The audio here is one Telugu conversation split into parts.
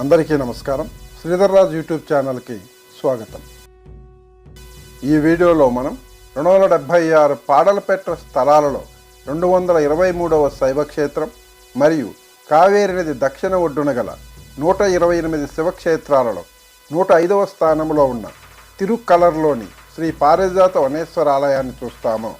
అందరికీ నమస్కారం. శ్రీధర్రాజ్ యూట్యూబ్ ఛానల్కి స్వాగతం. ఈ వీడియోలో మనం రెండు వందల డెబ్భై ఆరు పాడలపెట్ట స్థలాలలో రెండు వందల ఇరవై మూడవ శైవక్షేత్రం మరియు కావేరి నది దక్షిణ ఒడ్డున గల నూట ఇరవై ఎనిమిది శివక్షేత్రాలలో నూట ఐదవ స్థానంలో ఉన్న తిరుక్కలర్లోని శ్రీ పారిజాత వనేశ్వర ఆలయాన్ని చూస్తాము.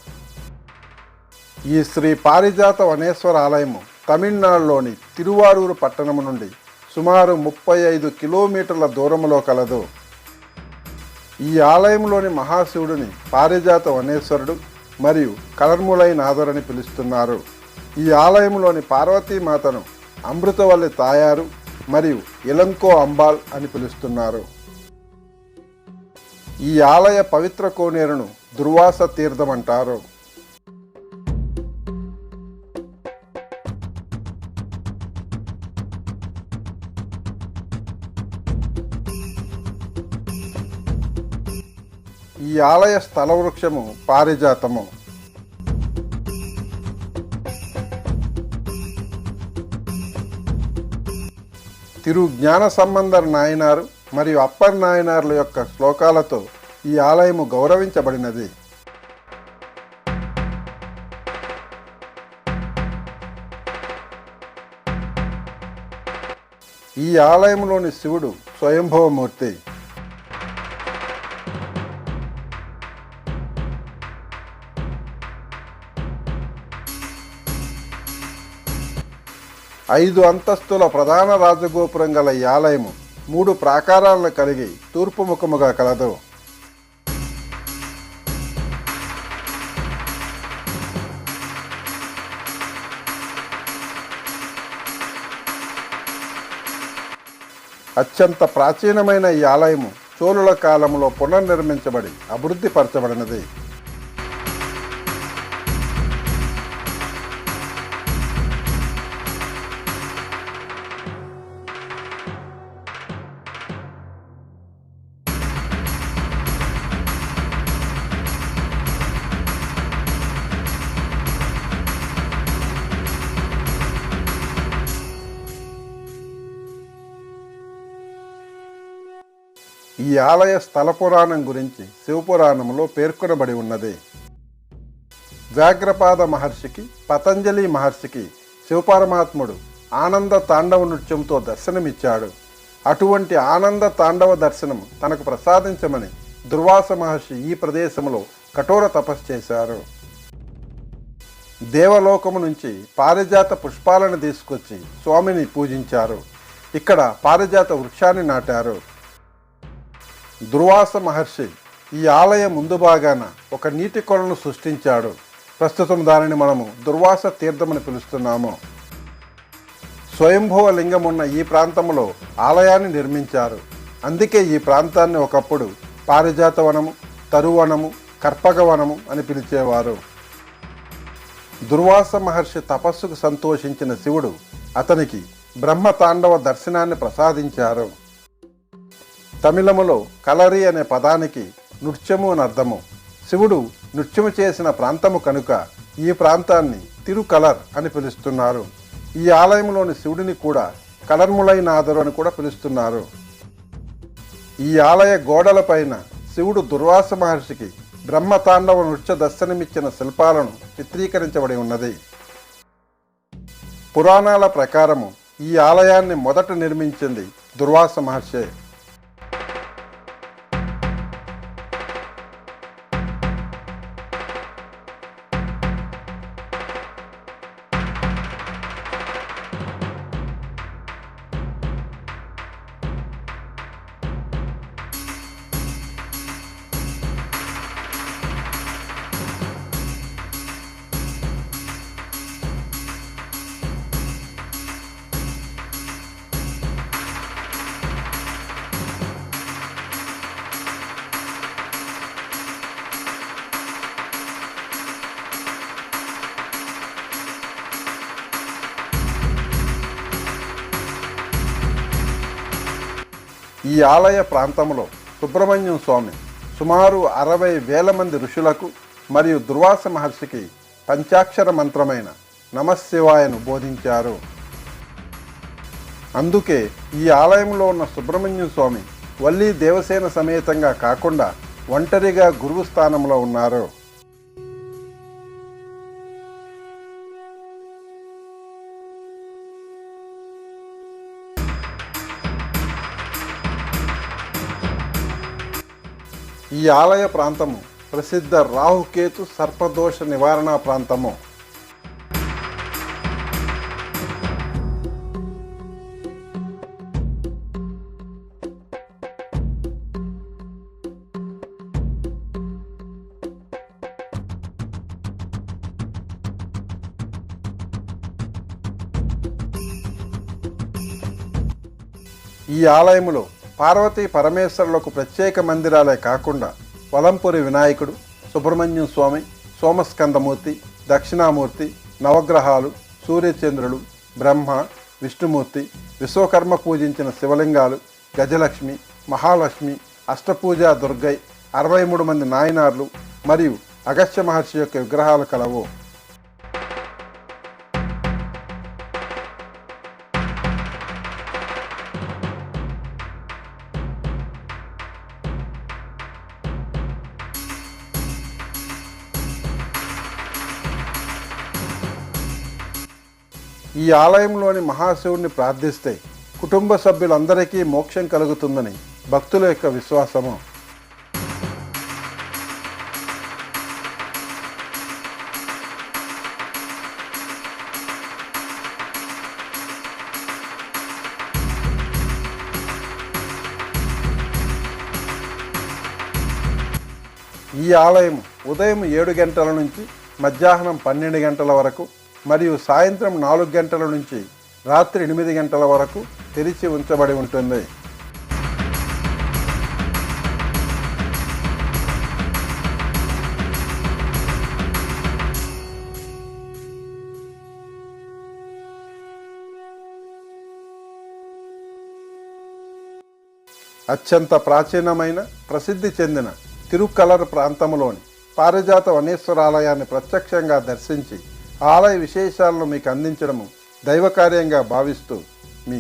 ఈ శ్రీ పారిజాత వనేశ్వర ఆలయము తమిళనాడులోని తిరువారూరు పట్టణము నుండి సుమారు ముప్పై ఐదు కిలోమీటర్ల దూరంలో కలదు. ఈ ఆలయంలోని మహాశివుడిని పారిజాత వనేశ్వరుడు మరియు కలర్ములై నాథురని పిలుస్తున్నారు. ఈ ఆలయంలోని పార్వతీమాతను అమృతవల్లి తాయారు మరియు ఇలంకో అంబాల్ అని పిలుస్తున్నారు. ఈ ఆలయ పవిత్ర కోనేరును దుర్వాస తీర్థం అంటారు. ఈ ఆలయ స్థల వృక్షము పారిజాతము. తిరు జ్ఞాన సంబంధర్ నాయనారు మరియు అప్పర్ నాయనార్ల యొక్క శ్లోకాలతో ఈ ఆలయము గౌరవించబడినది. ఈ ఆలయంలోని శివుడు స్వయంభవమూర్తి. ఐదు అంతస్తుల ప్రధాన రాజగోపురం గల ఈ ఆలయము మూడు ప్రాకారాలను కలిగి తూర్పు ముఖముగా కలదు. అత్యంత ప్రాచీనమైన ఈ ఆలయము చోళుల కాలంలో పునర్నిర్మించబడి అభివృద్ధి ఈ ఆలయ స్థల పురాణం గురించి శివపురాణంలో పేర్కొనబడి ఉన్నది. వ్యాఘ్రపాద మహర్షికి పతంజలి మహర్షికి శివపరమాత్ముడు ఆనంద తాండవ నృత్యంతో దర్శనమిచ్చాడు. అటువంటి ఆనంద తాండవ దర్శనం తనకు ప్రసాదించమని దుర్వాస మహర్షి ఈ ప్రదేశంలో కఠోర తపస్సు చేశారు. దేవలోకము నుంచి పారిజాత పుష్పాలను తీసుకొచ్చి స్వామిని పూజించారు. ఇక్కడ పారిజాత వృక్షాన్ని నాటారు. దుర్వాస మహర్షి ఈ ఆలయం ముందు భాగాన ఒక నీటి కొలను సృష్టించాడు. ప్రస్తుతం దానిని మనము దుర్వాస తీర్థమని పిలుస్తున్నాము. స్వయంభువ లింగం ఉన్న ఈ ప్రాంతంలో ఆలయాన్ని నిర్మించారు. అందుకే ఈ ప్రాంతాన్ని ఒకప్పుడు పారిజాత వనము తరువనము కర్పకవనము అని పిలిచేవారు. దుర్వాస మహర్షి తపస్సుకు సంతోషించిన శివుడు అతనికి బ్రహ్మ తాండవ దర్శనాన్ని ప్రసాదించారు. తమిళములో కలరి అనే పదానికి నృత్యము అని అర్థము. శివుడు నృత్యము చేసిన ప్రాంతము కనుక ఈ ప్రాంతాన్ని తిరుకలర్ అని పిలుస్తున్నారు. ఈ ఆలయంలోని శివుడిని కూడా కలర్ములైనాథరు అని కూడా పిలుస్తున్నారు. ఈ ఆలయ గోడలపైన శివుడు దుర్వాస మహర్షికి బ్రహ్మతాండవ నృత్య దర్శనమిచ్చిన శిల్పాలను చిత్రీకరించబడి ఉన్నది. పురాణాల ప్రకారము ఈ ఆలయాన్ని మొదట నిర్మించింది దుర్వాస మహర్షే. ఈ ఆలయ ప్రాంతంలో సుబ్రహ్మణ్యం స్వామి సుమారు అరవై వేల మంది ఋషులకు మరియు దుర్వాస మహర్షికి పంచాక్షర మంత్రమైన నమశివాయను బోధించారు. అందుకే ఈ ఆలయంలో ఉన్న సుబ్రహ్మణ్యం స్వామి వల్లి దేవసేన సమేతంగా కాకుండా ఒంటరిగా గురువు స్థానంలో ఉన్నారు. ఈ ఆలయ ప్రాంతము ప్రసిద్ధ రాహుకేతు సర్పదోష నివారణ ప్రాంతము. ఈ ఆలయములో పార్వతీ పరమేశ్వరులకు ప్రత్యేక మందిరాలే కాకుండా వలంపురి వినాయకుడు సుబ్రహ్మణ్యం స్వామి సోమస్కందమూర్తి దక్షిణామూర్తి నవగ్రహాలు సూర్యచంద్రులు బ్రహ్మ విష్ణుమూర్తి విశ్వకర్మ పూజించిన శివలింగాలు గజలక్ష్మి మహాలక్ష్మి అష్టపూజా దుర్గై అరవై మూడు మంది నాయనార్లు మరియు అగస్త్య మహర్షి యొక్క విగ్రహాలు కలవు. ఈ ఆలయంలోని మహాశివుణ్ణి ప్రార్థిస్తే కుటుంబ సభ్యులందరికీ మోక్షం కలుగుతుందని భక్తుల యొక్క విశ్వాసము. ఈ ఆలయం ఉదయం ఏడు గంటల నుంచి మధ్యాహ్నం పన్నెండు గంటల వరకు మరియు సాయంత్రం నాలుగు గంటల నుంచి రాత్రి ఎనిమిది గంటల వరకు తెరిచి ఉంచబడి ఉంటుంది. అత్యంత ప్రాచీనమైన ప్రసిద్ధి చెందిన తిరుక్కలర్ ప్రాంతంలోని పారిజాత వనేశ్వరాలయాన్ని ప్రత్యక్షంగా దర్శించి ఆలయ విశేషాలను మీకు అందించడము దైవకార్యంగా భావిస్తూ మీ